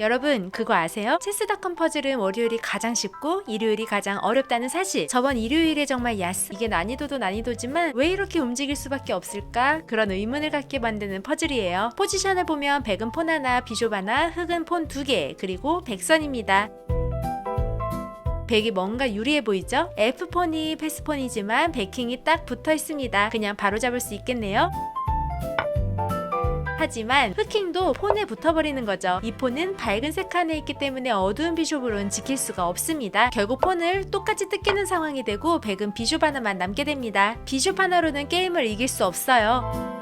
여러분 그거 아세요? 체스닷컴 퍼즐은 월요일이 가장 쉽고 일요일이 가장 어렵다는 사실 저번 일요일에 정말 야스 이게 난이도도 난이도지만 왜 이렇게 움직일 수밖에 없을까 그런 의문을 갖게 만드는 퍼즐이에요 포지션을 보면 백은 폰 하나 비숍 하나 흑은 폰 두 개 그리고 백선입니다 백이 뭔가 유리해 보이죠? F폰이 패스폰이지만 백킹이 딱 붙어 있습니다. 그냥 바로 잡을 수 있겠네요. 하지만 흑킹도 폰에 붙어버리는 거죠. 이 폰은 밝은 색 칸에 있기 때문에 어두운 비숍으로는 지킬 수가 없습니다. 결국 폰을 똑같이 뜯기는 상황이 되고 백은 비숍 하나만 남게 됩니다. 비숍 하나로는 게임을 이길 수 없어요.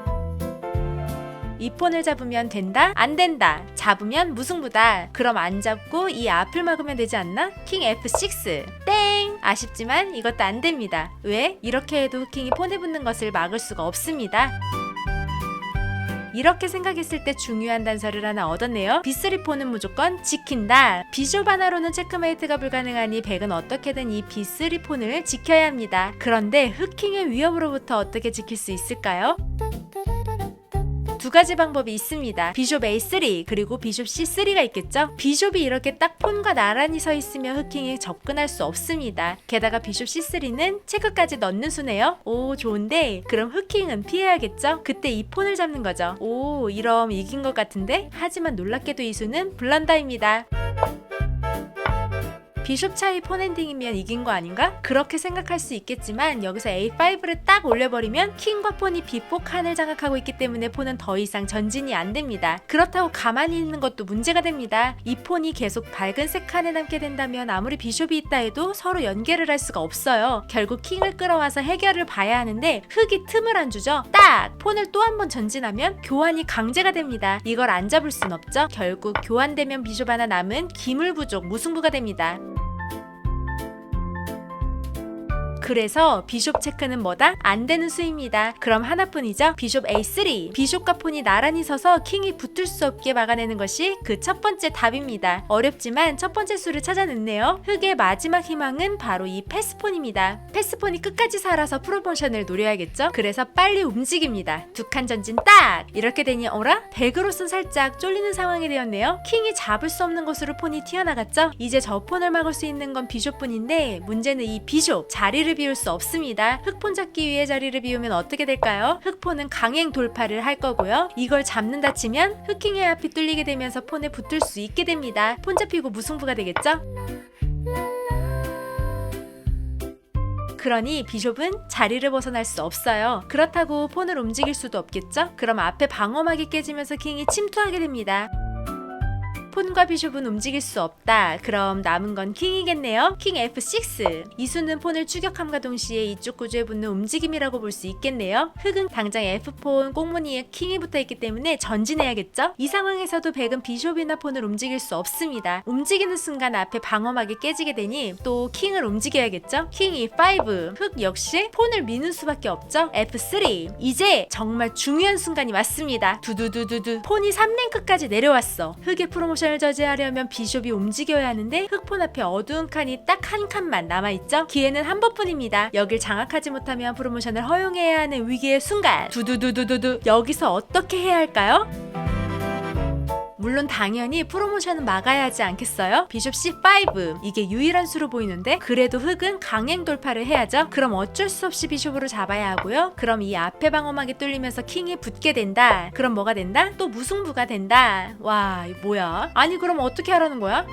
이 폰을 잡으면 된다? 안 된다. 잡으면 무승부다. 그럼 안 잡고 이 앞을 막으면 되지 않나? 킹 F6. 땡! 아쉽지만 이것도 안 됩니다. 왜? 이렇게 해도 흑킹이 폰에 붙는 것을 막을 수가 없습니다. 이렇게 생각했을 때 중요한 단서를 하나 얻었네요. B3 폰은 무조건 지킨다. 비숍 하나로는 체크메이트가 불가능하니 백은 어떻게든 이 B3 폰을 지켜야 합니다. 그런데 흑킹의 위협으로부터 어떻게 지킬 수 있을까요? 두 가지 방법이 있습니다. 비숍 A3 그리고 비숍 C3가 있겠죠? 비숍이 이렇게 딱 폰과 나란히 서 있으면 흑킹에 접근할 수 없습니다. 게다가 비숍 C3는 체크까지 넣는 수네요. 오 좋은데 그럼 흑킹은 피해야겠죠? 그때 이 폰을 잡는 거죠. 오 이럼 이긴 것 같은데? 하지만 놀랍게도 이 수는 블런다입니다. 비숍 차이 폰엔딩이면 이긴 거 아닌가? 그렇게 생각할 수 있겠지만 여기서 A5를 딱 올려버리면 킹과 폰이 B4 칸을 장악하고 있기 때문에 폰은 더 이상 전진이 안 됩니다. 그렇다고 가만히 있는 것도 문제가 됩니다. 이 폰이 계속 밝은 색 칸에 남게 된다면 아무리 비숍이 있다 해도 서로 연계를 할 수가 없어요. 결국 킹을 끌어와서 해결을 봐야 하는데 흑이 틈을 안 주죠. 딱 폰을 또 한 번 전진하면 교환이 강제가 됩니다. 이걸 안 잡을 순 없죠. 결국 교환되면 비숍 하나 남은 기물 부족 무승부가 됩니다. 그래서 비숍 체크는 뭐다? 안 되는 수입니다. 그럼 하나뿐이죠. 비숍 A3. 비숍과 폰이 나란히 서서 킹이 붙을 수 없게 막아내는 것이 그 첫 번째 답입니다. 어렵지만 첫 번째 수를 찾아 냈네요. 흑의 마지막 희망은 바로 이 패스폰입니다. 패스폰이 끝까지 살아서 프로모션을 노려야겠죠? 그래서 빨리 움직입니다. 두 칸 전진 딱! 이렇게 되니 어라? 백으로선 살짝 쫄리는 상황이 되었네요. 킹이 잡을 수 없는 곳으로 폰이 튀어나갔죠? 이제 저 폰을 막을 수 있는 건 비숍뿐인데 문제는 이 비숍 자리를 비울 수 없습니다. 흑폰 잡기 위해 자리를 비우면 어떻게 될까요? 흑폰은 강행 돌파를 할 거고요. 이걸 잡는다 치면 흑킹의 앞이 뚫리게 되면서 폰에 붙을 수 있게 됩니다. 폰 잡히고 무승부가 되겠죠? 그러니 비숍은 자리를 벗어날 수 없어요. 그렇다고 폰을 움직일 수도 없겠죠? 그럼 앞에 방어막이 깨지면서 킹이 침투하게 됩니다. 폰과 비숍은 움직일 수 없다. 그럼 남은 건 킹이겠네요. 킹 F6. 이 수는 폰을 추격함과 동시에 이쪽 구조에 붙는 움직임이라고 볼 수 있겠네요. 흑은 당장 F폰 꽁무니에 킹이 붙어 있기 때문에 전진해야겠죠? 이 상황에서도 백은 비숍이나 폰을 움직일 수 없습니다. 움직이는 순간 앞에 방어막이 깨지게 되니 또 킹을 움직여야겠죠? 킹 E5. 흑 역시 폰을 미는 수밖에 없죠? F3. 이제 정말 중요한 순간이 왔습니다. 두두두두두. 폰이 3랭크까지 내려왔어. 흑의 프로모션 을 저지하려면 비숍이 움직여야 하는데 흑폰 앞에 어두운 칸이 딱 한 칸만 남아있죠? 기회는 한 번뿐입니다. 여길 장악하지 못하면 프로모션을 허용해야 하는 위기의 순간. 두두두두두두. 여기서 어떻게 해야 할까요? 물론 당연히 프로모션은 막아야 하지 않겠어요? 비숍 C5 이게 유일한 수로 보이는데 그래도 흑은 강행 돌파를 해야죠. 그럼 어쩔 수 없이 비숍으로 잡아야 하고요. 그럼 이 앞에 방어막이 뚫리면서 킹이 붙게 된다. 그럼 뭐가 된다? 또 무승부가 된다. 와, 이 뭐야? 아니 그럼 어떻게 하라는 거야?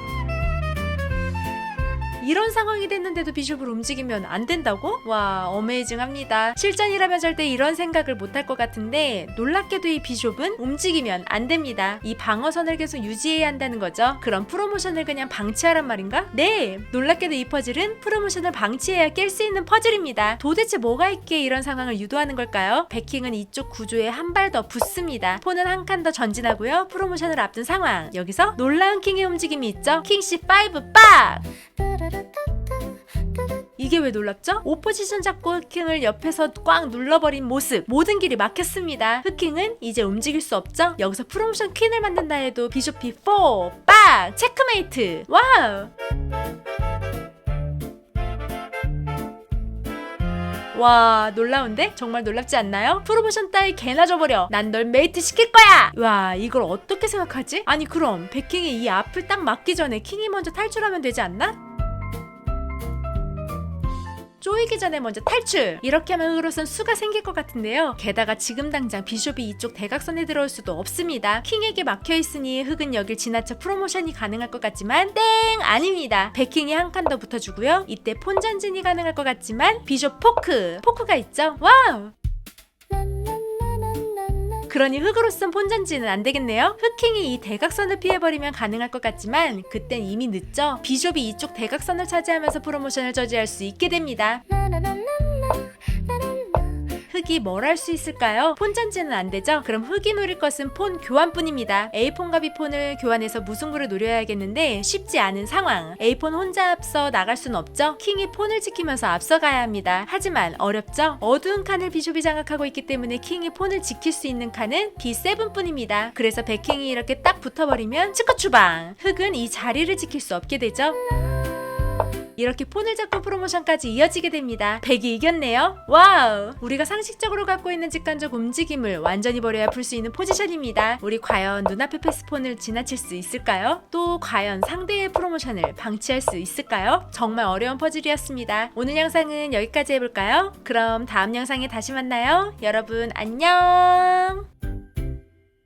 이런 상황이 됐는데도 비숍을 움직이면 안 된다고? 와, 어메이징합니다. 실전이라면 절대 이런 생각을 못할 것 같은데 놀랍게도 이 비숍은 움직이면 안 됩니다. 이 방어선을 계속 유지해야 한다는 거죠. 그럼 프로모션을 그냥 방치하란 말인가? 네! 놀랍게도 이 퍼즐은 프로모션을 방치해야 깰 수 있는 퍼즐입니다. 도대체 뭐가 있기에 이런 상황을 유도하는 걸까요? 베킹은 이쪽 구조에 한 발 더 붙습니다. 폰은 한 칸 더 전진하고요. 프로모션을 앞둔 상황. 여기서 놀라운 킹의 움직임이 있죠? 킹 C5 빡! 이게 왜 놀랍죠? 오포지션 잡고 흑킹을 옆에서 꽉 눌러버린 모습 모든 길이 막혔습니다 흑킹은 이제 움직일 수 없죠? 여기서 프로모션 퀸을 만든다 해도 비숍 B4 빡! 체크메이트 와우 와 놀라운데? 정말 놀랍지 않나요? 프로모션 따위 개나 줘버려 난 널 메이트 시킬 거야 와 이걸 어떻게 생각하지? 아니 그럼 백킹이 이 앞을 딱 막기 전에 킹이 먼저 탈출하면 되지 않나? 쪼이기 전에 먼저 탈출! 이렇게 하면 흑으로선 수가 생길 것 같은데요. 게다가 지금 당장 비숍이 이쪽 대각선에 들어올 수도 없습니다. 킹에게 막혀있으니 흑은 여길 지나쳐 프로모션이 가능할 것 같지만 땡! 아닙니다. 백킹이 한 칸 더 붙어주고요. 이때 폰 전진이 가능할 것 같지만 비숍 포크! 포크가 있죠? 와우! 그러니 흑으로선 폰전지는 안 되겠네요. 흑킹이 이 대각선을 피해버리면 가능할 것 같지만 그땐 이미 늦죠. 비숍이 이쪽 대각선을 차지하면서 프로모션을 저지할 수 있게 됩니다. 흑이 뭘 할 수 있을까요? 폰전지는 안 되죠? 그럼 흑이 노릴 것은 폰 교환뿐입니다. A폰과 B폰을 교환해서 무승부를 노려야겠는데 쉽지 않은 상황. A폰 혼자 앞서 나갈 순 없죠? 킹이 폰을 지키면서 앞서가야 합니다. 하지만 어렵죠? 어두운 칸을 비숍이 장악하고 있기 때문에 킹이 폰을 지킬 수 있는 칸은 B7뿐입니다. 그래서 백킹이 이렇게 딱 붙어버리면 치커 추방! 흑은 이 자리를 지킬 수 없게 되죠? 이렇게 폰을 잡고 프로모션까지 이어지게 됩니다. 백이 이겼네요. 와우! 우리가 상식적으로 갖고 있는 직관적 움직임을 완전히 버려야 풀 수 있는 포지션입니다. 우리 과연 눈앞의 패스폰을 지나칠 수 있을까요? 또 과연 상대의 프로모션을 방치할 수 있을까요? 정말 어려운 퍼즐이었습니다. 오늘 영상은 여기까지 해볼까요? 그럼 다음 영상에 다시 만나요. 여러분 안녕!